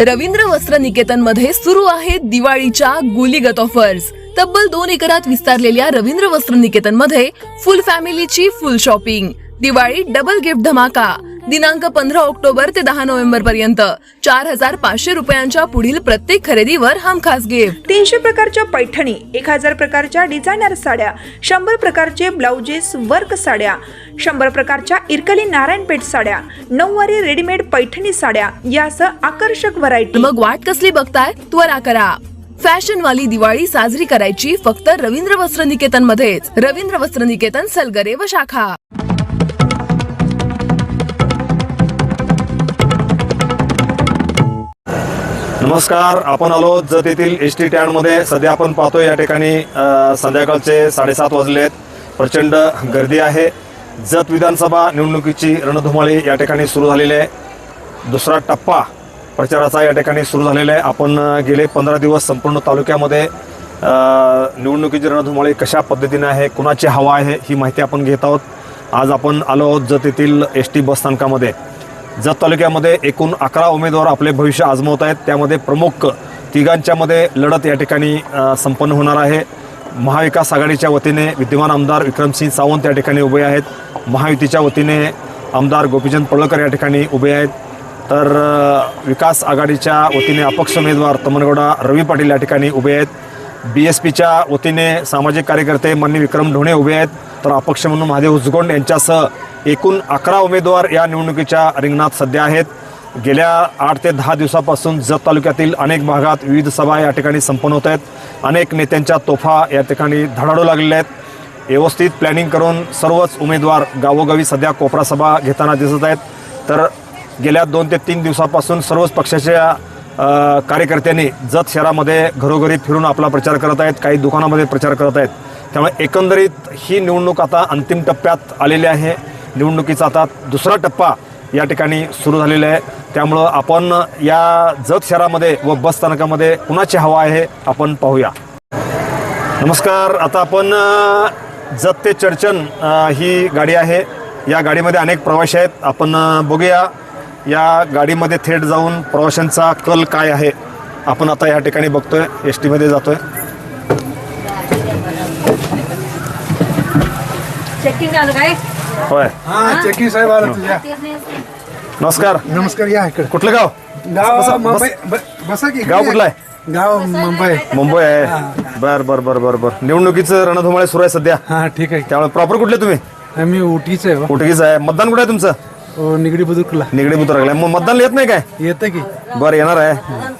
रवींद्र वस्त्र निकेतनमध्ये सुरू आहेत दिवाळीच्या गुलीगत ऑफर्स तब्बल दोन एकरात विस्तारलेल्या रवींद्र वस्त्र निकेतनमध्ये full फॅमिलीची full shopping. Diwali double gift धमाका. दिनांक पंधरा ऑक्टोबर ते दहा नोव्हेंबर पर्यंत. चार हजार पाचशे रुपयांच्या पुढील प्रत्येक खरेदीवर हमखास गिफ्ट तीनशे प्रकारच्या पैठणी एक हजार प्रकारच्या डिझायनर साड्या शंभर प्रकारचे ब्लाउजेस वर्क साड्या शंभर प्रकारच्या इरकली नारायणपेठ साड्या नऊवारी रेडीमेड पैठणी साड्या यासह आकर्षक व्हरायटी मग वाट कसली बघताय? त्वरा करा. फॅशन वाली दिवाळी साजरी करायची फक्त रवींद्र वस्त्र निकेतन मध्येच रवींद्र वस्त्र निकेतन सलगरे व शाखा. नमस्कार आपण आलो जत येथील एस टी मध्ये. सध्या आपण पाहतो या ठिकाणी संध्याकाळचे साडेसात वाजले आहेत. प्रचंड गर्दी आहे. जत विधानसभा निवडणुकीची रणधुमाळी या ठिकाणी सुरू झालेली आहे. दुसरा टप्पा प्रचाराचा या ठिकाणी सुरू झालेला आहे. आपण गेले पंधरा दिवस संपूर्ण तालुक्यामध्ये निवडणुकीची रणधुमाळी कशा पद्धतीने आहे कुणाची हवा आहे ही माहिती आपण घेत आहोत. आज आपण आलो आहोत जत येथील एस टी बसस्थानकामध्ये. जत तालुक्यामध्ये एकूण अकरा उमेदवार आपले भविष्य आजमवत आहेत. त्यामध्ये प्रमुख तिघांच्यामध्ये लढत या ठिकाणी संपन्न होणार आहे. महाविकास आघाडीच्या वतीने विद्यमान आमदार विक्रमसिंह सावंत या ठिकाणी उभे आहेत. महायुतीच्या वतीने आमदार गोपीचंद पळकर या ठिकाणी उभे आहेत. तर विकास आघाडीच्या वतीने अपक्ष उमेदवार तमनगौडा रवी पाटील या ठिकाणी उभे आहेत. बी एस पीच्या वतीने सामाजिक कार्यकर्ते मान्य विक्रम ढोणे उभे आहेत. तर अपक्ष म्हणून महादेव उजगोंड यांच्यासह एकूण अकरा उमेदवार या निवडणुकीच्या रिंगणात सध्या आहेत. गेल्या आठ ते दहा दिवसापासून जत तालुक्यातील अनेक भागात विविध सभा या ठिकाणी संपन्न होत आहेत. अनेक नेत्यांच्या तोफा या ठिकाणी धडाडू लागलेल्या आहेत. व्यवस्थित प्लॅनिंग करून सर्वच उमेदवार गावोगावी सध्या कोपरा सभा घेताना दिसत आहेत. तर गेल्या दोन ते तीन दिवसापासून सर्वच पक्षाच्या कार्यकर्त्यांनी जत शहरामध्ये घरोघरी फिरून आपला प्रचार करत आहेत काही दुकानामध्ये प्रचार करत आहेत. त्यामुळे एकंदरीत ही निवडणूक आता अंतिम टप्प्यात आलेली आहे. निवडणुकीचा आता दुसरा टप्पा या ठिकाणी सुरू झालेला आहे. त्यामुळं आपण या जत शहरामध्ये व बस स्थानकामध्ये कुणाची हवा आहे आपण पाहूया. नमस्कार आता आपण जत ते चर्चन ही गाडी आहे. या गाडीमध्ये अनेक प्रवासी आहेत. आपण बघूया या गाडीमध्ये थेट जाऊन प्रवाशांचा कल काय आहे. आपण आता या ठिकाणी बघतोय एस टीमध्ये जातोय. चेकिंग झालं काय? होय. हा चेकी साहेब आला तुझ्या. नमस्कार. नमस्कार या इकडे. कुठलं गाव? गाव मुंबई ब- बसा की गाव कुठलं आहे? गाव मुंबई. मुंबई आहे. बर बर बर बर बर. निवडणुकीचं रणधुमाळे सुरू आहे सध्या. हा ठीक आहे. त्यामुळे प्रॉपर कुठले तुम्ही? आम्ही उटीच आहे हो. कुठेच आहे. मतदान कुठे आहे तुमचं? हो निगडी बुजुर्गला निगडी लागलाय मग मतदान येत नाही काय? येतं की. बरं येणार आहे.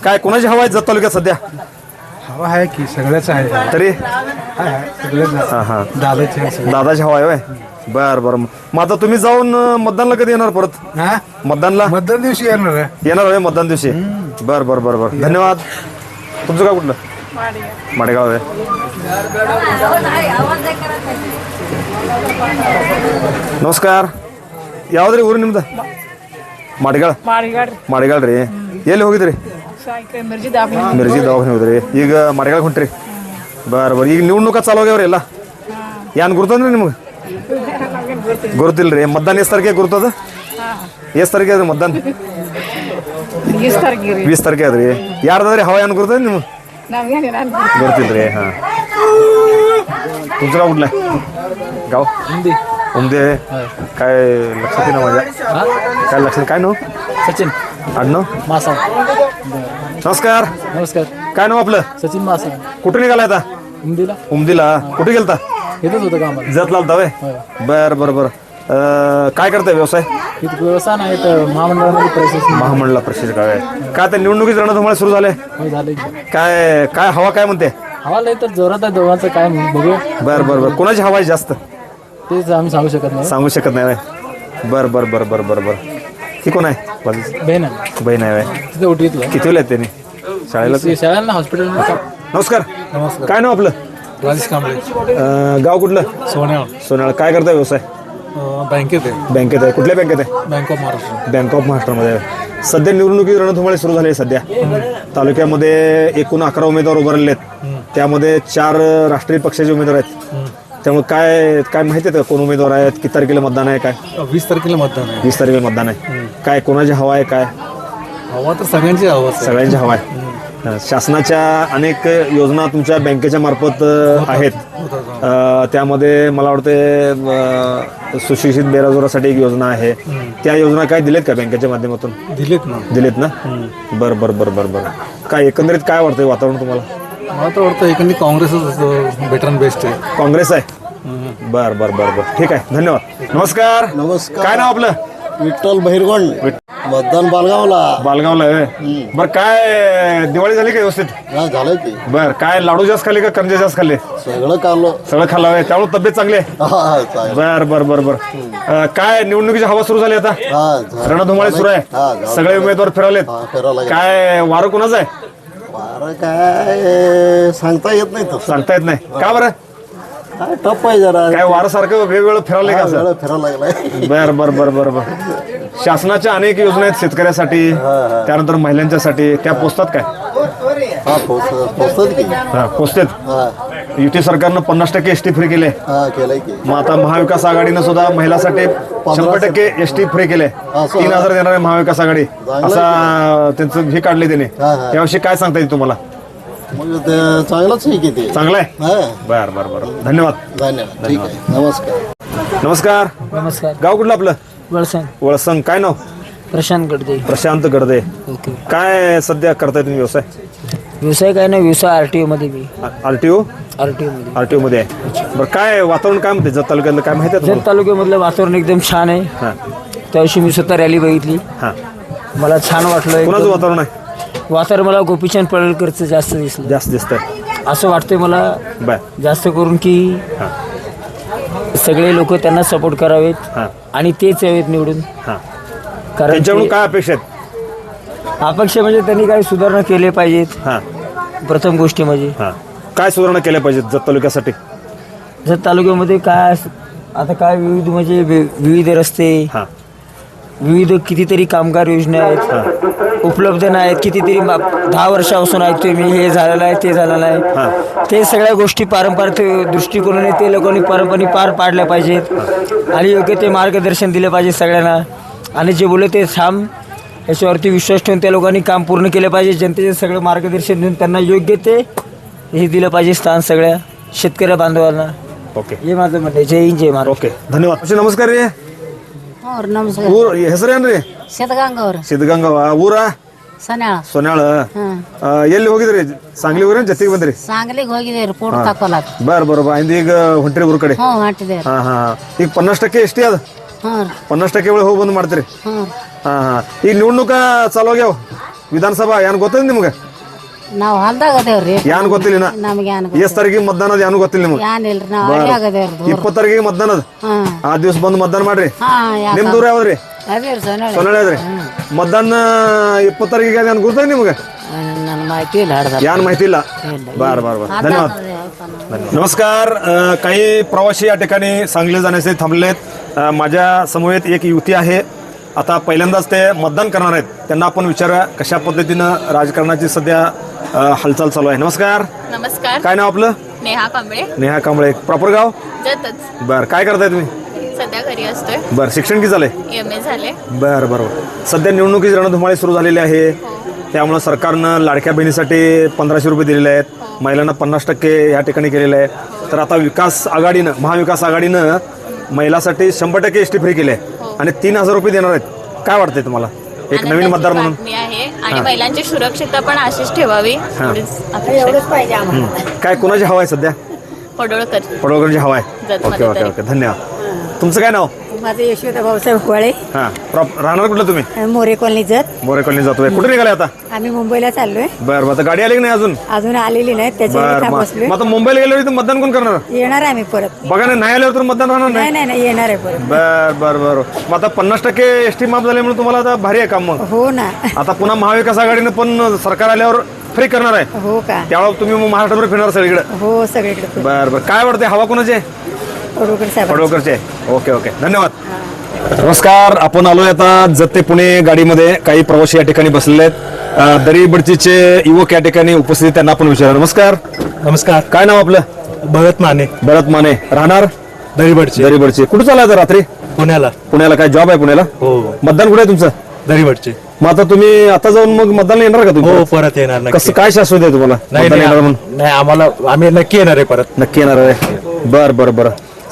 काय कोणाची हवा आहे जत तालुक्यात सध्या? हवा आहे की सगळ्याच आहे. तरी? सगळ्याच हा, हा. दादाचे आहे सगळे. दादाची हवा आहे होय. बर बर मग आता तुम्ही जाऊन अं, मतदानला कधी येणार परत हा मतदानला मतदान दिवशी येणार आहे येणार आहे मतदान दिवशी बर बर बर बर धन्यवाद तुमचं गाव कुठलं माडेगाव आहे ನಮಸ್ಕಾರ ಯಾವ್ದ್ರಿ ಊರು ನಿಮ್ದು ಮಾಡಿಗಾಳ ಮಾಡಿಗಾಡ್ರಿ ಮಾಡಿಗಾಳ ರೀ ಎಲ್ಲಿ ಹೋಗಿದ್ರಿ ಸಾಯ್ಕ ಮಿರ್ಜಿ ದಾಬಿ ಮಿರ್ಜಿ ದವಾಖಾನೆ ಹೋದ್ರಿ ಈಗ ಮಾಡಿಗಾಳ ಹೊಂಟ್ರಿ ಬರ್ ಬರ್ ಈಗ ನಿವ್ನುಕ ಚಾಲು ಆಗ್ಯಾವ್ರಿ ಎಲ್ಲ ಏನ್ ಗುರ್ತದ್ರಿ ನಿಮ್ಗೆ ಗುರುತಿಲ್ರಿ ಮತದಾನ ಎಷ್ಟು ತಾರೀಕಿಗೆ ಗುರ್ತದ ಎಷ್ಟು ತಾರೀಕಿಗೆ ಅದ್ರಿ ಮತದಾನ ಗೀಸ್ತಾರ್ಗಿರಿ वीस तारखे ಅದ್ರಿ ಯಾರ್ದದ್ರಿ हवा ಏನ್ ಗುರ್ತದ ನಿಮ್ಗೆ ನಾವೇನು ನಾನು गुरतील हा तुमचं गाव कुठलं आहे गाव उमदे उमदे काय लक्षात येईना माझ्या काय लक्षात काय नाव सचिन आडनाव मासा नमस्कार नमस्कार काय नाव आपलं सचिन मासा कुठे निघालाय आता हिंदीला उमदीला कुठे गेलता इथंच होतं का आम्हाला? जत लालता वय बर बर बर. अं, काय करताय व्यवसाय? इथं व्यवस्था नाही तर महामंडळामध्ये प्रोसेस महामंडळा प्रशिक्षक आहे काय आता निवडणुकीत रणधुमाळे सुरू झाले काय काय हवा काय म्हणते? हवा लय तर जोरात आहे दोघांचं काय बघूया बर बर बर. कोणाची हवा आहे जास्त? तेच आम्ही सांगू शकत नाही. सांगू शकत नाही व्हय. बर बर बर बर बर बर. ही कोण आहे? बाजूची? बहीण आहे. बहीण आहे व्हय. तिथं उठीतलं. आहेत त्यांनी? शाळेला? शाळेला हॉस्पिटलमध्ये नमस्कार. नमस्कार. काय नाव आपलं? राजेश कांबळे. अं, गाव कुठलं? सोन्या सोनाळ काय करताय व्यवसाय? बँकेत आहे. बँकेत आहे. कुठल्या बँकेत आहे? Bank of Maharashtra. Bank of महाराष्ट्रामध्ये आहे. सध्या निवडणुकीत रणधुमाळी सुरू झाली आहे सध्या. तालुक्यामध्ये एकूण अकरा उमेदवार उभारलेले आहेत त्यामध्ये चार राष्ट्रीय पक्षाचे उमेदवार आहेत. त्यामुळे काय काय माहिती आहे का कोण उमेदवार आहेत? किती तारखेला मतदान आहे काय? वीस तारखेला मतदान आहे. वीस तारखेला मतदान आहे. काय कोणाची हवा आहे काय? हवा तर सगळ्यांची हवा आहे. सगळ्यांची हवा आहे. शासनाच्या अनेक योजना तुमच्या बँकेच्या मार्फत आहेत. अ, त्यामध्ये मला वाटते सुशिक्षित बेरोजगारासाठी एक योजना आहे. त्या योजना काय दिलेत का बँकेच्या माध्यमातून? दिलेत ना. दिलेत ना? बर बर बर बर बर. काय एकंदरीत काय वाटतंय वातावरण तुम्हाला? मला तर वाटतं एकंदरी काँग्रेसच बेटर अँड बेस्ट आहे. काँग्रेस आहे? बर बर बर बर. ठीक आहे. धन्यवाद. नमस्कार. नमस्कार. काय नाव आपलं? विठ्ठल बहिरगोंड मतदान बालगावला. बालगावला आहे. बर काय दिवाळी झाली का व्यवस्थित? हा झालं की. बर काय लाडू जास्त खाल्ले का करंजे जास्त खाल्ले? सगळं काढलो सगळं खाल्लं आहे त्यामुळे तब्येत चांगली आहे? हा हा चालेल. बर बर बर बर. अं, काय निवडणुकीची हवा सुरू झाली आता? हा झालं. रणधुमाळी सुरू हा, आहे झालं. सगळे उमेदवार फिरवलेत. हा, फिरायला गेलो. काय वारं कुणाचं आहे? वारं काय सांगता येत नाही तसं. सांगता येत नाही. का बरं? काय टप आहे जरा. काय वारं सारखं वेगवेगळं फिरवलंय का असं वेळा फिरायला लागलाय. बर बर बर बर बर. शासनाच्या अनेक योजना आहेत शेतकऱ्यासाठी त्यानंतर महिलांच्यासाठी. त्या पोचतात काय? हा की. हा पोचतात हा. युती सरकारनं पन्नास टक्के एस टी फ्री केले. हा केलंय की. मग आता महाविकास आघाडीनं सुद्धा महिलासाठी शंभर टक्के एस टी फ्री केले. असं. तीन हजार देणार आहे महाविकास आघाडी. असा त्यांचं हे काढले त्याने. त्याविषयी काय सांगता येईल तुम्हाला? मग ते चांगलंच आहे की ते? चांगलं आहे? हा. बर बर बर. धन्यवाद. धन्यवाद. ठीक आहे. नमस्कार. नमस्कार. नमस्कार. गाव कुठलं आपलं? वळसंग. वळसंग. काय नाव? प्रशांत गडदे. प्रशांत गडदे. ओके. काय सध्या करताय तुम्ही व्यवसाय? व्यवसाय काय नाही व्यवसाय आर टी मध्ये मी. आरटीओ आर टी मध्ये. आरटीओ मध्ये आहे. बरं काय वातावरण काय म्हणते? जत तालुक्यातलं काय माहिती आहे जत तुम्हाला? तालुक्यामधलं वातावरण एकदम छान आहे. हां. त्या दिवशी मी स्वतः रॅली बघितली. हां. मला छान वाटलं कोणाचं एकदम. वातावरण आहे? वातावरण मला गोपीचंद पडळकरचं जास्त दिसलं. जास्त दिसतंय. असं वाटतंय मला बर. जास्त करून की हां. सगळे लोक त्यांना सपोर्ट करावेत हां. आणि तेच यावेत निवडून. हां. कारण त्यांच्याकडून ते- काय अपेक्षा आहेत? अपेक्षा म्हणजे त्यांनी काही सुधारणा केले पाहिजेत. हां. प्रथम गोष्टी म्हणजे. हां. काय सुधारणा केल्या पाहिजेत जत तालुक्यासाठी? जर तालुक्यामध्ये काय अस- आता काय विविध म्हणजे वि- विविध रस्ते हां. विविध कितीतरी कामगार योजना आहेत. उपलब्ध नाहीत कितीतरी मा- दहा वर्षापासून ऐकतोय मी हे झालेलं आहे ते झालेलं आहे. ते सगळ्या गोष्टी पारंपरिक दृष्टिकोनाने ते लोकांनी परंपरे पार पाडल्या पाहिजेत. आणि योग्य ते मार्गदर्शन दिलं पाहिजे सगळ्यांना. आणि जे बोलले ते थांब. याच्यावरती विश्वास ठेवून त्या लोकांनी काम पूर्ण केलं पाहिजे. जनतेचे सगळं मार्गदर्शन देऊन त्यांना योग्य ते हे दिलं पाहिजे स्थान सगळ्या शेतकऱ्या बांधवांना. ओके. हे माझं म्हणणं जय हिंद जय महाराज ओके. धन्यवाद. नमस्कार रे. ಊರ್ ಹೆಸರೇನ್ರಿ ಸಿದ್ಧಗಂಗ ಅವ್ರ. ಸಿದ್ಧಗಂಗವ ಊರ? ಸನ್ಯಾಳ. ಸೊನ್ಯಾಳ. ಎಲ್ಲಿ ಹೋಗಿದ್ರಿ? ಸಾಂಗ್ಲಿ ಊರೇನ್ ಜೊತೆಗೆ ಬಂದ್ರಿ? ಸಾಂಗ್ಲಿಗೆ ಹೋಗಿದೇವ್ರಿ ಬರ್ ಬರ್ ಬಾ ಇಂದ ಈಗ ಹೊಂಟ್ರಿ ಊರ್ ಕಡೆ? ಹಾ ಹಾ ಈಗ ಪನ್ನಾಸ್ ಟಕ್ಕೆ ಎಷ್ಟೇ ಅದ? ಹ್ಞೂ ರೀ. ಒಳಗೆ ಹೋಗಿ ಬಂದ್ ಮಾಡ್ತೀರಿ? ಹಾ ಹಾ. ಈಗ ನಿವಣ್ಣುಕ ಚಾಲು ಆಗ್ಯಾವ? ವಿಧಾನಸಭಾ ಏನ್ ಗೊತ್ತದ ನಿಮ್ಗೆ? ನಾವು ಹೊಲ್ದಾಗ ಅದೇವ್ರಿ ಏನ್ ಗೊತ್ತಿಲ್ಲ ಇನ್ನ ನಮ್ಗೆ ಏನ್ ಎಷ್ಟ್ ತಾರೀಕಿಗೆ ಮತದಾನ ಅದ ಏನು ಗೊತ್ತಿಲ್ಲ ನಿಮ್ಗೆ ಏನಿಲ್ರಿ ನಾವು ಹಳ್ಳಿ ಆಗದೇವ್ರಿ ದೂರ ಇಪ್ಪತ್ತು ತಾರೀಕಿಗೆ ಮತದಾನ ಅದ ಹಾಂ ಆ ದಿವ್ಸ ಬಂದು ಮತದಾನ ಮಾಡ್ರಿ ಹಾಂ ಯಾಕೆ ನಿಮ್ ದೂರ ಯಾವ್ದ್ರಿ ಅದೇವ್ರಿ ಸನ್ಯಾಳ ಸೊನ್ಯಾಳ ಅದ್ರಿ ಮತದಾನ ಇಪ್ಪತ್ತು ತಾರೀಕಿಗೆ ಅದ ಏನ್ ಗೊತ್ತದ ನಿಮ್ಗೆ ನನ್ನ ಮಾಹಿತಿ ಇಲ್ಲ ಹಡ್ದ यान माहिती ला बर बर बर धन्यवाद नमस्कार अ, काही प्रवासी या ठिकाणी सांगली जाण्यासाठी थांबलेत अ, माझ्या समवेत एक युवती आहे आता पहिल्यांदाच ते मतदान करणार आहेत त्यांना आपण विचारूया कशा पद्धतीनं राजकारणाची सध्या अ, हालचाल चालू आहे. नमस्कार. नमस्कार. काय नाव आपलं? नेहा कांबळे. नेहा कांबळे. प्रॉपर गाव? जतच. बर. काय करताय तुम्ही? सध्या घरी असतोय. बर. शिक्षण किती झालंय? एम ए झाले बर बरोबर सध्या निवडणुकीची रणधुमाळी सुरू झालेली आहे. त्यामुळं सरकारनं लाडक्या बहिणीसाठी पंधराशे रुपये दिलेले आहेत. महिलांना पन्नास टक्के या ठिकाणी केलेले आहे तर आता विकास आघाडीनं महाविकास आघाडीनं महिलासाठी शंभर टक्के एस टी फ्री केले. आणि तीन हजार रुपये देणार आहेत. काय वाटतंय तुम्हाला? एक नवीन मतदार म्हणून. बातमी आहे. आणि महिलांची सुरक्षितता पण अशीच ठेवावी. एवढीच अपेक्षा आहे. हं. काय कोणाची हवा आहे सध्या? पडोळकर पडवकरची हवा आहे. Okay okay. ओके. धन्यवाद. तुमचं काय नाव? माझं यशोदा भाऊसाहेब होळे हां प्रॉप राहणार कुठलं तुम्ही? मोरे कॉलनी जत. बोरे कॉलनी जातोय कुठे निघाले आता? आम्ही मुंबईला चाललोय. बरं बरं आता गाडी आली की नाही अजून? अजून आलेली नाही त्याच्यावर बरं मग आता मुंबईला गेल्यावर इथं मतदान कोण करणार? येणार आहे आम्ही परत. बघा ना नाही आल्यावर तर मतदान राहणार नाही? नाही नाही नाही येणार आहे परत. बर बर बर. मग आता पन्नास टक्के एस टी माफ झाल्यामुळे तुम्हाला आता भारी आहे काम मग. हो ना. आता पुन्हा महाविकास आघाडीनं पण सरकार आल्यावर फ्री करणार आहे. हो का? त्यावेळेला तुम्ही मग महाराष्ट्रभर फिरणार सगळीकडे. हो सगळीकडे बर बर. काय वाटते हवा कोणाची आहे? साहेब. पडवकरचे ओके ओके. धन्यवाद. नमस्कार. आपण आलोय आता जत्ते पुणे गाडीमध्ये. काही प्रवासी या ठिकाणी बसलेले आहेत. अं, दरी बडचीचे युवक या ठिकाणी उपस्थित आहेत, त्यांना आपण विचारा नमस्कार. नमस्कार. काय नाव आपलं? भगत माने. भरत माने. राहणार? दरीबडचे. दरीबडची. कुठं आता रात्री? पुण्याला. पुण्याला. काय जॉब आहे पुण्याला? हो. मतदान कुठे आहे तुमचं? दरीबडचे. मग आता तुम्ही आता जाऊन मग मतदान येणार का हो तुम्ही परत येणार नक्की. कसं काय शाश्वत आहे तुम्हाला? नाही मतदान येणार नाही म्हणून? नाही, आम्हाला आम्ही नक्की येणार आहे परत. नक्की येणार आहे. बर बर बर.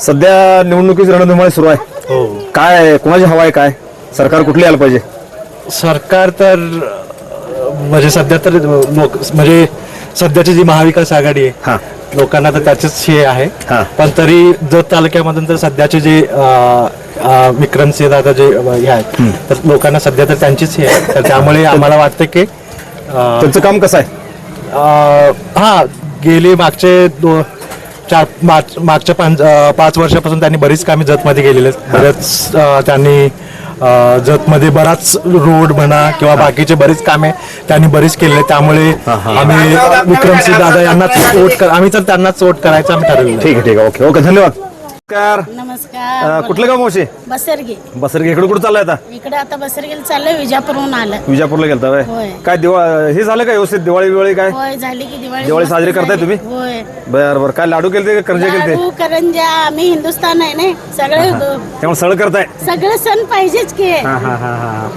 सध्या निवडणुकीची रणधुमाळी सुरू आहे. हो. काय कोणाची हवा आहे काय? सरकार कुठली आलं पाहिजे? सरकार तर अं, म्हणजे सध्या तर लोक म्हणजे सध्याची जी महाविकास आघाडी हा. आहे लोकांना तर त्याचेच हे आहे. हा. पण तरी जत तालुक्यामधून तर सध्याचे जे अं, अं, विक्रमसिंह दादा जे अं, हे आहेत तर लोकांना सध्या तर त्यांचीच हे आहे. तर त्यामुळे आम्हाला वाटतं की अं, त्यांचं काम कसं आहे? अं, हा गेली मागचे दो चार माग- मागच्या पाच पाच वर्षापासून त्यांनी बरीच कामे जतमध्ये केलेली आहेत. बरेच त्यांनी जतमध्ये बराच रोड म्हणा किंवा बाकीचे बरीच कामे त्यांनी बरीच केलेले आहेत. त्यामुळे आम्ही विक्रमसिंह दादा यांनाच वोट कर आम्ही तर त्यांनाच वोट करायचं आम्ही ठरवलं ठीक आहे ठीक आहे. Okay okay. धन्यवाद. नमस्कार. नमस्कार कुठलं गाव मावशी? बसरगे. बसरगे. इकडे कुठं चाललाय आता? इकडे आता बसरगेला चाललंय विजापूरहून आलं विजापूरला गेलता व्हय? होय. काय दिवा हे झालं का व्यवस्थित? दिवाळी बिवाळी काय? होय झाली की दिवाळी. दिवाळी मस्त साजरी करताय झाली. तुम्ही? होय. बर बर. काय लाडू केलते का? करंजे केलते? लाडू आम्ही हिंदुस्थान आहे ना सगळे त्यामुळे सळ करताय? सगळे सण पाहिजेच की. हा हा हा हा.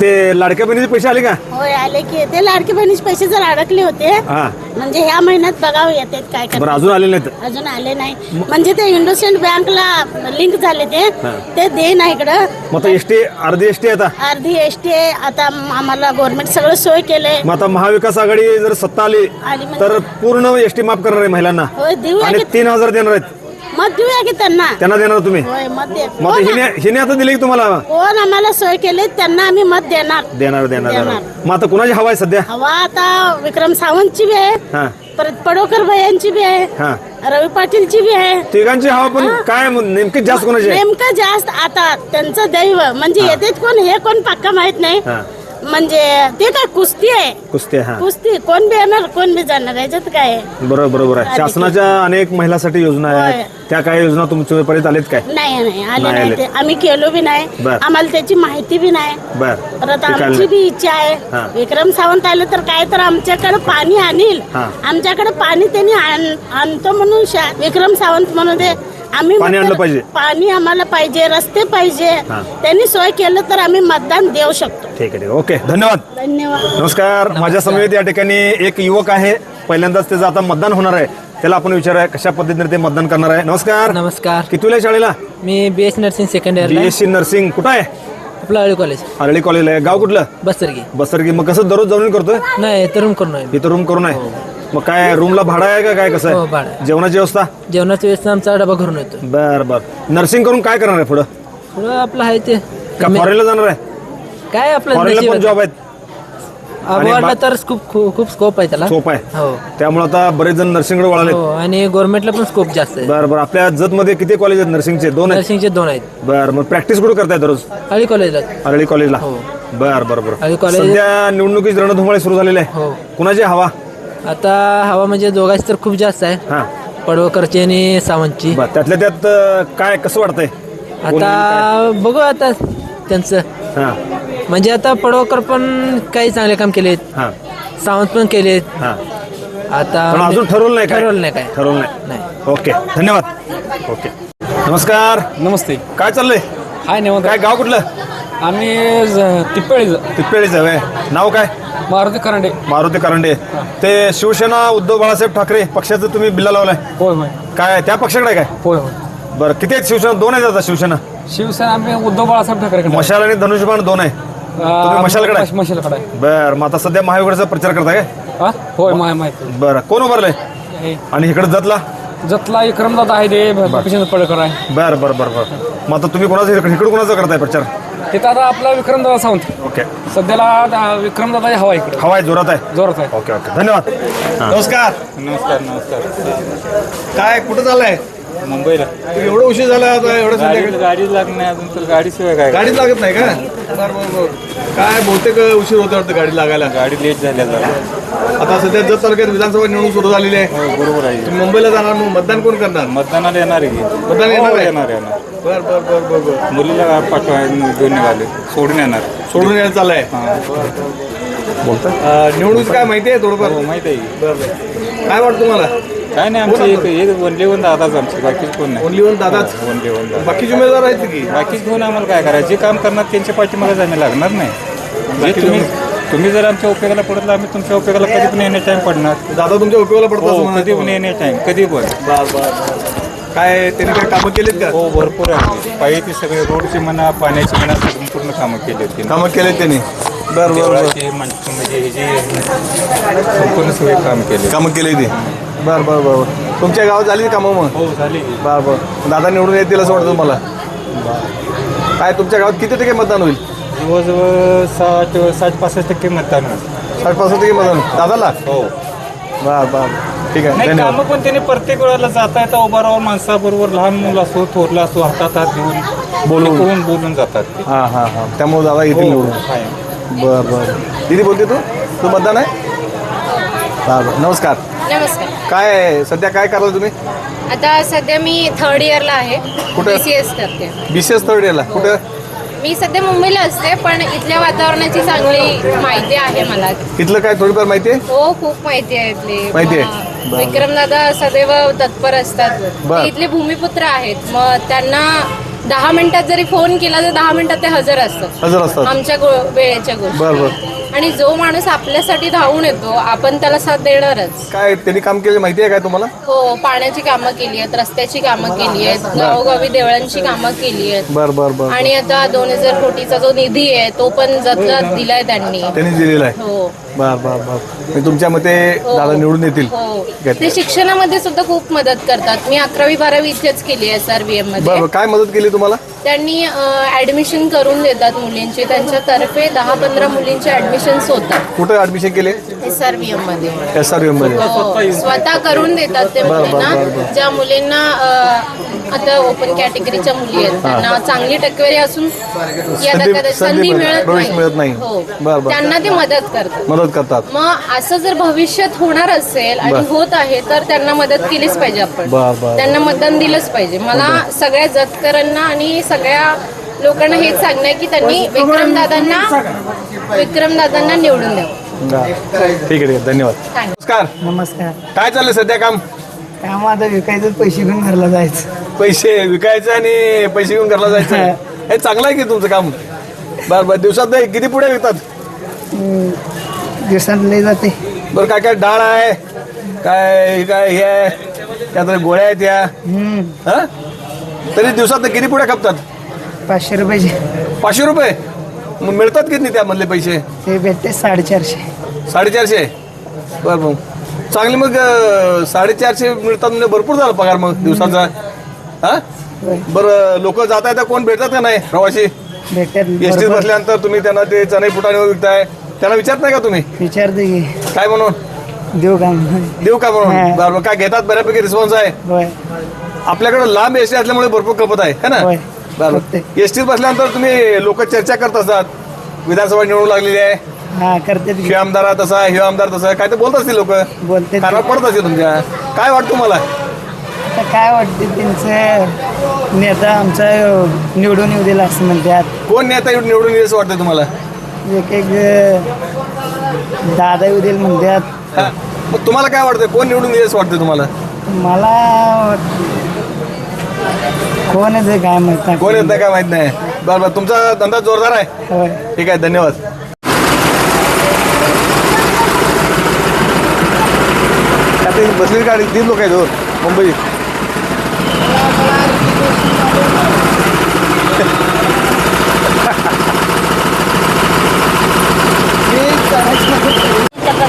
ते लाडक्या बहिणीचे पैसे आले का? होय आले की. ते लाडकी बहिणीचे पैसे जर अडकले होते हा. म्हणजे ह्या महिन्यात बघावं येतात काय बरं करतात अजून आले नाहीत? अजून आले नाही. म्हणजे ते इंडोसिंड बँकला लिंक झाले ते. ते दे ना इकडं. मग एसटी अर्धी एसटी आता? अर्धी एस टी आता आम्हाला गव्हर्नमेंट सगळं सोय केलंय. मग आता महाविकास आघाडी जर सत्ता आली म्हणजे- तर पूर्ण एसटी माफ करणार आहे महिलांना. देऊया आणि तीन हजार देणार आहेत. मत देऊया की त्यांना. त्यांना देणार तुम्ही? मत कोण हिने आता दिले की तुम्हाला? कोण आम्हाला सोय केली त्यांना आम्ही मत देणार. देणार देणार. मग आता कुणाची हवा आहे सध्या? हवा आता विक्रम सावंतची आहे. हा. परत पडोकर भयांची बी आहे हा. रवी पाटीलची बी आहे. तिघांची हवा पण काय नेमकी जास्त कोणाची आहे? नेमकं जास्त आता त्यांचं दैव म्हणजे येतात कोण हे कोण पक्का माहीत नाही. हा. म्हणजे ते काय कुस्ती आहे? कुस्ती हा. कुस्ती? कोण बी येणार कोण बी जाणार याच्यात काय आहे? बरोबर बरोबर आहे. शासनाच्या अनेक महिलासाठी योजना. आहेत. त्या काही योजना तुमच्यापर्यंत आलेत काय? नाही नाही आले नाही नाही आले. ते. आम्ही केलो बी नाही. बर. आम्हाला त्याची माहिती बी नाही. बर. परत ते काय आमची बी इच्छा हा. आहे विक्रम सावंत आले तर काय तर आमच्याकडे पाणी आणील. हा. आमच्याकडे पाणी त्यांनी आण- आणतो म्हणून शा- विक्रम सावंत म्हणून आम्ही पाणी आणलं पाहिजे. पाणी आम्हाला पाहिजे रस्ते पाहिजे. हा. त्यांनी सोय केलं तर आम्ही मतदान देऊ शकतो. ठीक आहे ओके धन्यवाद. धन्यवाद. नमस्कार. माझ्या समवेत या ठिकाणी एक युवक आहे. पहिल्यांदाच त्याचं आता मतदान होणार आहे. त्याला आपण विचारूया कशा पद्धतीने ते मतदान करणार आहे. नमस्कार. नमस्कार. कितवीला आहे शाळेला? मी बी एस नर्सिंग सेकंड इयरला बीएससी नर्सिंग कुठं आहे? आपलं अळी कॉलेज आरळी कॉलेज आहे. गाव कुठलं? बसरगी. बसरगी. मग कसं दररोज जाऊन करतोय? नाही तरुण करून आहे इथं रूम करून आहे. मग काय रूमला भाडा आहे का काय कसं हो, आहे भाडं आहे. जेवणाची व्यवस्था? जेवणाच्या वेळेस आमचा डबा घरून येतो बर बर. नर्सिंग करून काय करणार आहे पुढं? पुढं आपलं आहे ते. का फॉरेनला जाणार आहे? काय आपलं फॉरेनला पण नशीब जॉब आहेत. आणि तर खूप खूप खूप स्कोप आहे त्याला. सोप आहे. हो. त्यामुळे आता बरेच जण नर्सिंगकडे वळाले हो आणि गव्हर्नमेंटला पण स्कोप जास्त आहे. बर बर. आपल्या जत मध्ये किती कॉलेज आहेत नर्सिंगचे दोन आहेत. नर्सिंगचे दोन आहेत. बर मग प्रॅक्टिस कुठे करताय दररोज अळी कॉलेजला आरळी कॉलेजला हो. बर बर बर. कॉलेज- सध्या निवडणुकीची रणधुमाळी सुरू झालेली आहे. हो. कुणाची हवा? आता हवा म्हणजे दोघांची तर खूप जास्त आहे. हा. पडवकरची आणि सावंतची. बर त्यातल्या त्यात अं, काय कसं वाटतंय? आता बघू आता त्यांचं. हा. म्हणजे आता पडवकर पण काही चांगले काम केलेत. हा. सावंत पण केलेत. हा. आता पण अजून ठरवलं नाही काय? ठरवलं नाही काय. ठरवलं नाही. नाही. ओके धन्यवाद. ओके. नमस्कार. नमस्ते. काय चाललंय? हाय निवंत. काय गाव कुठलं? आम्ही तिप्पेळी तिप्पेळीच आहे नाव काय? मारुती करंडे. मारुती करंडे. ते शिवसेना उद्धव बाळासाहेब ठाकरे पक्षाचं तुम्ही बिल्ला लावलाय. होय होय. काय त्या पक्षाकडे काय? होय होय. बरं किती आहेत शिवसेना? दोन आहेत आता शिवसेना. शिवसेना आम्ही उद्धव बाळासाहेब ठाकरेकडे मशाल आणि धनुष्यबाण दोन आहे. तुम्ही मशालकडे आहे? मशालकडे आहे. बर मग आता सध्या महायुगडचा प्रचार करताय काय? हा होय माय माहिती बरं कोण उभारलंय? हे. आणि इकडे जातला? जतला विक्रमदादा आहे ते पडकर आहे. बर बर बर बर. मग आता तुम्ही कोणाचं इकडे इकडे कोणाचं करताय प्रचार? तिथं आता आपला विक्रमदादा सावंत. ओके. सध्याला आ, विक्रमदादा हवा इकडे. हवा आहे जोरात आहे? जोरात आहे. Okay okay. धन्यवाद. नमस्कार. नमस्कार नमस्कार. काय कुठं चाललंय? मुंबईला. एवढं उशीर झाला आता एवढं संध्याकाळी? गाडी लागणार अजून तर गाडीशिवाय काय? गाडीच लागत नाही का? बर बर बर. काय बहुतेक उशीर होतो वाटतं गाडी लागायला? गाडी लेट झाल्या जरा आता सध्या जत तालुक्यात विधानसभा निवडणूक सुरू झालेली आहे. बरोबर आहे. तुम्ही मुंबईला जाणार मग मतदान कोण करणार? मतदानाला येणार आहे. की? मतदान येणार हो, आहे? येणार येणार. बर बर बर बर बर. मुलीला पाठवा दोन निघाले. सोडून येणार. सोडून यायला चाललंय? अं, निवडणूक काय माहिती आहे थोडंफार? हो माहिती आहे. की. बरं बरं. काय वाटतं तुम्हाला? काय नाही आमची एक एक वनली वन दादाच आमची बाकीच कोण नाही. ओनली वन दादाच? वनली वन दादा. बाकीचे उमेदवार आहेत की? बाकीच कोण आम्हाला काय करायचं? जे काम करणार त्यांच्या पाठीमागे आम्ही लागणार नाही. तुम्ही तुम्ही जर आमच्या उपयोगाला पडत आम्ही तुमच्या उपयोगाला कधी पण एनी टाइम पडणार. दादा तुमच्या उपयोगाला पडतो असं हो कधी पण. एनी टाइम कधी पण. बर बर काय त्यांनी काय कामं केलीत का? हो भरपूर आहे. पाहिजे सगळे रोडची म्हणा पाण्याची म्हणा संपूर्ण कामं केली होती कामं केलीत त्यांनी. बर बर बर. देवळाची म्हणजे म्हणजे हे जे संपूर्ण सगळे काम केले कामं केली ती. बर बर बर बर. तुमच्या गावात झाली कामं मग? हो झाली. बर बर. दादा निवडून येतील असं वाटतं तुम्हाला? काय तुमच्या गावात किती टक्के मतदान होईल? जवळजवळ साठ साठ पासष्ट टक्के मतदान होईल. साठ पासष्ट टक्के मतदान दादाला? हो. बर बर. ठीक आहे. नाही धन्यवाद. कामं पण त्यांनी प्रत्येक वेळेला जाता येता उभा राहून माणसाबरोबर लहान मुलं असो थोरला असो हातात हात देऊन बोलून. करून बोलून जातात. ते हां हां हां. त्यामुळे दादा येतील हो, निवडून. आहे. बर बर. दीदी बोलते तू? तू मतदान आहे? बर बर. नमस्कार. नमस्कार. काय सध्या काय करला तुम्ही? आता सध्या मी थर्ड इयरला आहे. कुठं? एस करते. बी सी एस थर्ड इयरला कुठं? मी सध्या मुंबईला असते पण इथल्या वातावरणाची चांगली माहिती आहे मला. इथलं काय थोडीफार माहिती आहे? हो खूप माहिती आहे इथली. माहिती आहे? मग बरं. विक्रमदादा सदैव तत्पर असतात. बरं. ते इथले भूमिपुत्र आहेत. मग त्यांना दहा मिनिटात जरी फोन केला तर दहा मिनिटात ते हजर असतात. हजर असतात. आमच्या गो- वेळेच्या गोष्टी. बरं बरं. आणि जो माणूस आपल्यासाठी धावून येतो आपण त्याला साथ देणारच. काय त्यांनी काम केलं माहिती आहे काय तुम्हाला? हो पाण्याची कामं केली आहेत रस्त्याची कामं केली आहेत गावोगावी देवळांची कामं केली आहेत. बर बर बर आणि आता दोन हजार कोटीचा जो निधी आहे तो पण जत्रात दिलाय त्यांनी. त्यांनी दिलेलं आहे. हो. बर बर बर मी तुमच्या मते. दादा निवडून येतील? हो. घेतलं. ते शिक्षणामध्ये सुद्धा खूप मदत करतात. मी अकरावी बारावी इथेच केली एस आर बी एम बरमध्ये. बर काय मदत केली तुम्हाला? त्यांनी ऍडमिशन करून देतात मुलींची. त्यांच्यातर्फे दहा पंधरा मुलींचे ऍडमिशन्स होतात. कुठं ऍडमिशन केले? एस आर बी एममध्ये. एस आरमध्ये. हो, स्वतः करून देतात ते बरं, बरं, बरं, मुलींना. बरं. ज्या मुलींना अ, आता ओपन कॅटेगरीच्या मुली आहेत. त्यांना चांगली टक्केवारी असून या संधी- मिळत- मिळत प्रवेश मिळत नाही. हो. बरं, बरं. त्यांना ते मदत करतात. मदत करतात. मग असं जर भविष्यात होणार असेल आणि. होत आहे तर त्यांना मदत केलीच पाहिजे आपण. बरं, बरं. त्यांना मतदान दिलंच पाहिजे. मला सगळ्या जतकरांना आणि सगळ्या लोकांना हेच सांगणं आहे की त्यांनी विक्रमदादांना विक्रमदादांना निवडून द्यावं. ठीक आहे ठीक आहे. धन्यवाद. नमस्कार. नमस्कार. काय चाललंय सध्या काम? काम आता विकायचं पैसे घेऊन घरला जायचं. पैसे विकायचे आणि पैसे घेऊन घरला जायचं. हे. चांगलं आहे की तुमचं काम? बर बर. दिवसात नाही किती पुढे विकतात? दिवसात लय जाते. बरं काय काय डाळ आहे? काय काय हे आहे? त्यात गोळ्या आहेत या? हा? तरी दिवसात किती पुढे खपतात? पाचशे रुपयाचे. पाचशे रुपये? मग मिळतात किती त्यामधले पैसे? ते भेटते साडेचारशे. साडेचारशे? बरं मग चांगले मग अं, साडेचारशे मिळतात म्हणजे भरपूर झाला पगार मग दिवसाचा. हा? बरं लोक जाता येता कोण भेटतात का नाही प्रवासी? भेटतात एसटीत बरोबर. बसल्यानंतर तुम्ही त्यांना ते चणे फुटाणे विकताय त्यांना विचारत नाही का तुम्ही? विचारते की. काय म्हणून? देऊ काम देऊ का म्हणून? हा. बरं बरं. काय घेतात? बऱ्यापैकी रिस्पॉन्स आहे. होय. आपल्याकडे लांब एसटी असल्यामुळे भरपूर कपत आहे है ना? होय. बरं. खपते. एसटीत बसल्यानंतर तुम्ही लोक चर्चा करत असतात. विधानसभा निवडणूक लागलेली आहे. हा की. हे आमदार हा तसा हे आमदार तसा. काय ते बोलत असतील लोक. बोलते कानावर पडत असतील तुमच्या. काय वाटतं तुम्हाला? आता काय वाटते त्यांचं? नेता आमचा निवडून येऊ दिला असं म्हणतात. कोण नेता निवडून येईल असं वाटतं तुम्हाला? एक एक दादा येऊ देईल म्हणतात. हा. मग तुम्हाला काय वाटतं कोण निवडून येईल असं वाटतं तुम्हाला? मला कोण आहे ते काय म्हणतात कोण येत नाही काय माहीत नाही. बरं बरं. तुमचा धंदा जोरदार आहे. होय. ठीक आहे धन्यवाद. आता बसलेली गाडी तीन लोक आहेत हो मुंबई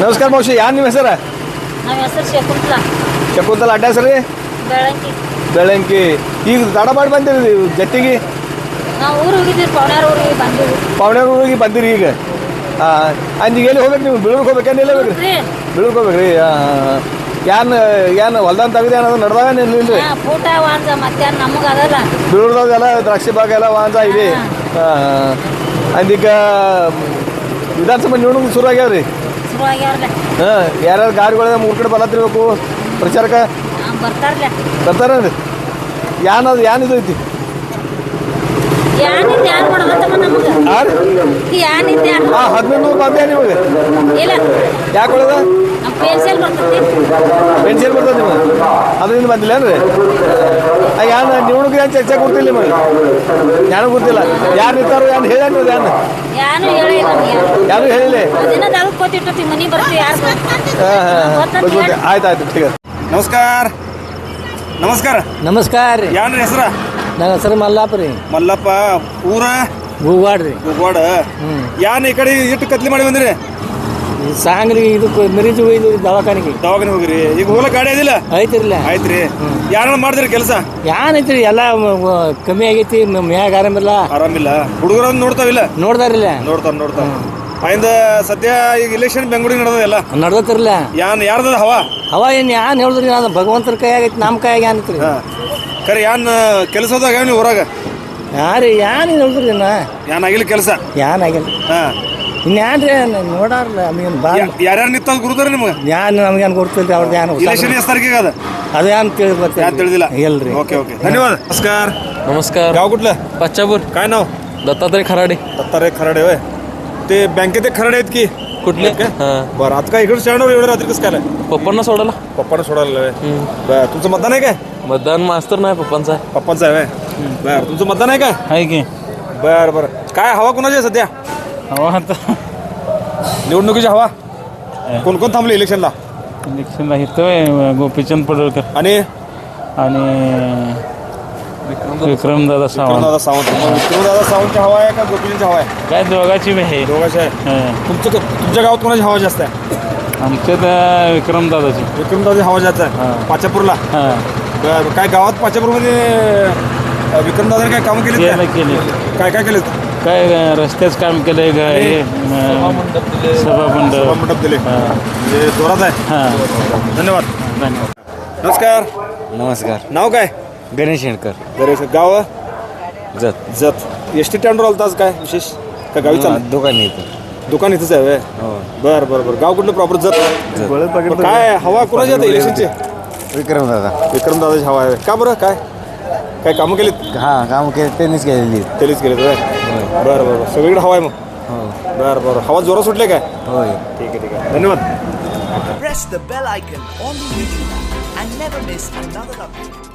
ನಮಸ್ಕಾರ ಮೌಶಿ ಯಾರು ನಿಮ್ಮ ಹೆಸರ? ನಮ್ಮ ಹೆಸರು ಶಕುಂತಲಾ. ಶಕುಂತಲ ಅಡ್ಡ ಹೆಸರು ರೀ? ಬೆಳಂಕಿ. ಈಗ ತಡ ಮಾಡಿ ಬಂದಿರಿ ಜೊತೆಗೆ? ನಾವು ಊರು ಹೋಗಿದ್ದೀವಿ ಪೌಣ್ಯಾರ ಊರಿಗೆ ಬಂದಿವಿ. ಪಾವಣ್ಯಾರ ಊರಿಗೆ ಬಂದಿರಿ ಈಗ? ಈಗ ಎಲ್ಲಿ ಹೋಗ್ಬೇಕು ನೀವು? ಬಿಳುಕ್ ಹೋಗ್ಬೇಕೇನು ಇಲ್ಲ ಹೋಗ್ಬೇಕ್ರಿ ಬಿಳುಕ್ ಹೋಗ್ಬೇಕ್ರಿ ಯಾನ್ ಯಾನ್ ಹೊಲ್ದಾನ್ ತೆಗ್ದು ಏನಾದ್ರು ನಡ್ದಾಗ ಇಲ್ರಿ? ಊಟ ವಾಂಜ ನಮಗೆ ಅದಲ್ಲ. ಎಲ್ಲ ದ್ರಾಕ್ಷಿ ಬಾಗ ಎಲ್ಲ ವಾಂಜ ಇದೆ ಅಂದಿಕ ವಿಧಾನಸಭೆ ನೋಡೋದು ಶುರು ಆಗ್ಯಾವ್ರಿ. ಹಾಂ ಯಾರ್ಯಾರು ಗಾಡಿಗಳ ಮೂರು ಕಡೆ ಬಲತ್ತಿರ್ಬೇಕು ಪ್ರಚಾರಕ್ಕೆ? ಬರ್ತಾರೇನ್ರಿ? ಯಾನದು ಯಾನಿದು ಐತಿ? ಹದಿನೈದು ನೂರು ಬಂದೆ ನಿಮಗೆ? ಇಲ್ಲ. ಯಾಕೆ ಪೇನ್ಸಲ್ ಬರ್ತೈತಿ. ಪೆನ್ಷನ್ ಬರ್ತದೆ ನಿಮಗೆ? ಅದರಿಂದ ಬಂದಿಲ್ಲ ಏನ್ರಿ? ಯಾರು ನಿವಣಕ್ಕೆ ಏನು ಚರ್ಚೆ ಕೊಡ್ತಿಲ್ಲ ನಿಮಗೆ? ಯಾರು ಗೊತ್ತಿಲ್ಲ ಯಾರು ನಿಂತಾರೋ ಯಾರು ಹೇಳ ಯಾರು ಯಾರು ಹೇಳಿಲ್ಲ? ಯಾರು ಆಯ್ತು ಆಯ್ತು ನಮಸ್ಕಾರ ನಮಸ್ಕಾರ. ನಮಸ್ಕಾರ. ರೀ ಯಾನ್ರಿ ಹೆಸರ? ನನ್ನ ಹೆಸರು ಮಲ್ಲಪ್ಪ ರೀ. ಮಲ್ಲಪ್ಪ ಊರ? ಹೂವಾಡ್ ರೀ. ಗುಗ್ವಾಡ? ಯಾನ್ ಈ ಕಡೆ ಇಟ್ಟು ಕತ್ಲಿ ಮಾಡಿ ಬಂದಿರಿ? ಸಾಂಗ್ರಿ ಇದು ಮಿರಿಜ್ ಇದು ದವಾಖಾನಿಗೆ. ದವಾಖಾನೆ ಹೋಗ್ರಿ. ಈಗ ಹೋಗ್ಲ ಗಾಡಿ ಅದಿಲ್ಲ? ಐತಿರ್ಲ ಆಯ್ತ್ರಿ ಯಾರನ್ನ ಮಾಡಿದ್ರಿ ಕೆಲಸ? ಯಾನ್ ಐತ್ರಿ ಎಲ್ಲ ಮ- ಮ- ಕಮ್ಮಿ ಆಗೈತಿ ಮ- ಮ್ಯಾಗ ಆರಾಮಿಲ್ಲ. ಆರಾಮಿಲ್ಲ ಹುಡುಗರ ನೋಡ್ತಾವಿಲ್ಲ ನೋಡ್ದಾರಿಲ್ಲ ನೋಡ್ತಾರ ನೋಡ್ತಾರ ಆಯ್ದ ಸದ್ಯ ಈಗ ಇಲೆಕ್ಷನ್ ಬೆಂಗಳೂರಿಗೆ ನಡೆದಲ್ಲ ನಡ್ದತಿರ್ಲ ಯಾನ್ ಯಾರ್ದ ಹವಾ? ಹವಾ ಏನ್ ಯಾನ್ ಹೇಳಿದ್ರಿ ನಾನು ಭಗವಂತರ ಕೈಯಾಗೈತಿ ನಮ್ಮ ಕೈಯಾಗ ಏನ್ ಐತ್ರಿ ಹಾ. ಖರೆ ಯಾನ್ ಕೆಲಸದಾಗ ನೀವು ಊರಾಗ ಯಾರಿ ಯಾನ್ ಹೇಳಿದ್ರಿ ನಾ ಯಾನ್ ಆಗಿಲ್ಲ ಕೆಲಸ ಯಾನ್ ಆಗಿಲ್ಲ ಹಾ ಇನ್ಯಾನ್ರಿ ನೋಡಾರ್ಲ ನಮಗೇನು ಬಾ ಯಾರ್ಯಾರು ನಿಂತ ಗುರುದಾರ ನಿಮ್ಗೆ ಯಾನ್ ನಮ್ಗೇನು ಗೊತ್ತಿಲ್ರಿ ಅವ್ರದ್ದು ಯಾನು ಇಲೆಕ್ಷನ್ ಎಷ್ಟು ತಾರೀಕಿಗೆ ಅದ ಅದು ಯಾನ್ ತಿಳಿ ಬರ್ತೀವಿ ಯಾನ್ ತಿಳಿದಿಲ್ಲ ಇಲ್ರಿ ओके ओके धन्यवाद नमस्कार नमस्कार गाव कुठलं पाचापूर काय नाव दत्तात्रय खराडे दत्तारे खराडे होय ते बँकेत एक खराडे आहेत की कुठले? हां. बरं आता काय इकडे स्टँडवर एवढं रात्री कसं काय? पप्पांना सोडायला. पप्पानं सोडायला बरं तुमचं मतदान आहे काय? मतदान मास्तर नाही पप्पांचा पप्पांचं आहे होय बरं तुमचं मतदान आहे काय? आहे की. बरं बरं. काय हवा कोणाची आहे सध्या? हवा आता. निवडणुकीची हवा? कोण कोण थांबले इलेक्शनला? इलेक्शनला इथं गोपीचंद पडळकर. आणि? आणि विक्रमदादा सावंत. विक्रमदादा सावंत. मग विक्रमदादा सावंतची हवा आहे का गोपीजींची हवा आहे? काय दोघाची बी आहे. दोघांची आहे. हां. तुमचं तुमच्या गावात कोणाची हवा जास्त आहे? आमच्यात विक्रमदादाची. विक्रमदादाची हवा जास्त आहे. हां. पाचापूरला? हां. बरं काय गावात पाचापूरमध्ये अं, विक्रमदादाने काय कामं केली केलं केले. काय काय केले काय अं, रस्त्याचं काम केलंय ग- हे अं, सभामंडप मंडप दिले. हां. म्हणजे जोरात आहे. हां. धन्यवाद. धन्यवाद. नमस्कार. नमस्कार. नाव काय? गणेश शेणकर. गणेश गाव? जत. जत. एस टी स्टँडवर आलता आज काय? विशेष? का गावी चाल दुकान इथं. दुकान इथंच आहे व्हय? बरं बरं बरं. गाव कुठलं प्रॉपर जत. काय हवा कोणाची आता? इलेक्शनची विक्रम दादा. विक्रमदादाची हवा आहे. का बरं? काय? काय कामं केलीत? हा काम केलं त्यांनीच केलेली. तेलीच केलीत व्हय? बरं बरं बरं. सगळीकडे हवा आहे मग. हो. बरं बरं. हवा जोरात सुटले काय? होय. ठीक आहे ठीक आहे. धन्यवाद. Press the bell icon on the YouTube and never miss another update.